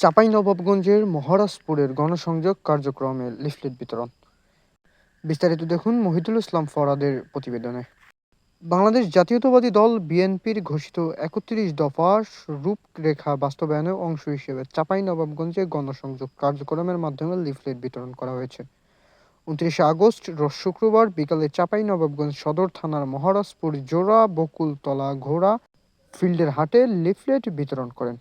চাঁপাইনবাবগঞ্জের মহারাজপুরের গণসংযোগ কার্যক্রমে লিফলেট বিতরণ। বিস্তারিত দেখুন মহিদুল ইসলাম ফরাদের প্রতিবেদনে। বাংলাদেশ জাতীয়তাবাদী দল বিএনপির ঘোষিত একত্রিশ দফা রূপরেখা বাস্তবায়নের অংশ হিসেবে চাঁপাইনবাবগঞ্জে গণসংযোগ কার্যক্রমের মাধ্যমে লিফলেট বিতরণ করা হয়েছে। উনত্রিশে আগস্ট শুক্রবার বিকালে চাঁপাইনবাবগঞ্জ সদর থানার মহারাজপুর জোড়া বকুলতলা ঘোড়া ফিল্ডের হাটে লিফলেট বিতরণ করেন।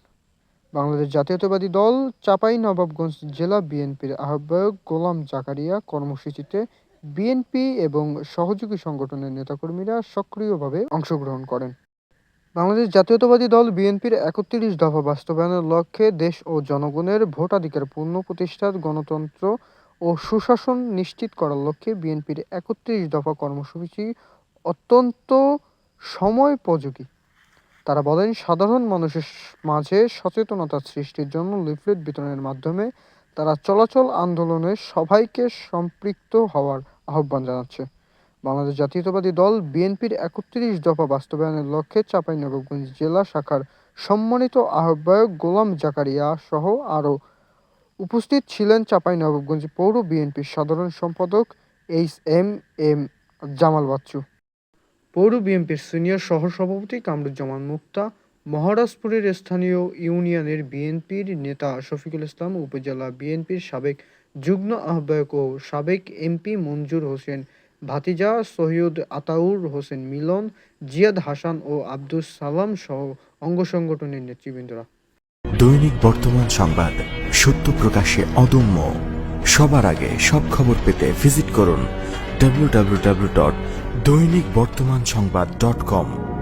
বাংলাদেশ জাতীয়তাবাদী দল চাঁপাই নবাবগঞ্জ জেলা বিএনপির আহ্বায়ক গোলাম জাকারিয়া কর্মসূচিতে বিএনপি এবং সহযোগী সংগঠনের নেতাকর্মীরা সক্রিয়ভাবে অংশগ্রহণ করেন। বাংলাদেশ জাতীয়তাবাদী দল বিএনপির একত্রিশ দফা বাস্তবায়নের লক্ষ্যে দেশ ও জনগণের ভোটাধিকার পূর্ণ প্রতিষ্ঠার গণতন্ত্র ও সুশাসন নিশ্চিত করার লক্ষ্যে বিএনপির একত্রিশ দফা কর্মসূচি অত্যন্ত সময়োপযোগী তারা বলেন, সাধারণ মানুষের মাঝে সচেতনতা সৃষ্টির জন্য লিফলেট বিতরণের মাধ্যমে তারা চলাচল আন্দোলনে সবাইকে সম্পৃক্ত হওয়ার আহ্বান জানাচ্ছে। বাংলাদেশ জাতীয়তাবাদী দল বিএনপির একত্রিশ দফা বাস্তবায়নের লক্ষ্যে চাঁপাইনবাবগঞ্জ জেলা শাখার সম্মানিত আহ্বায়ক গোলাম জাকারিয়া সহ আরও উপস্থিত ছিলেন চাঁপাইনবাবগঞ্জ পৌর বিএনপির সাধারণ সম্পাদক H M M Jamal Bachchu. পৌর বিএনপির সিনিয়র সহসভাপতি কামরুজ্জামান মুক্তা, মহারাজপুরের স্থানীয় ইউনিয়নের বিএনপির নেতা শফিকুল ইসলাম, উপজেলা বিএনপির সাবেক যুগ্ম আহ্বায়ক ও সাবেক এমপি মঞ্জুর হোসেন ভাতিজা, সৈয়দ আতাউর হোসেন মিলন, জিয়াদ হাসান ও আব্দুস সালাম সহ অঙ্গ সংগঠনের নেতৃবৃন্দরা। দৈনিক বর্তমান সংবাদ, সত্য প্রকাশে অদম্য। সবার আগে সব খবর পেতে ভিজিট করুন www.দৈনিক বর্তমান সংবাদ ডট কম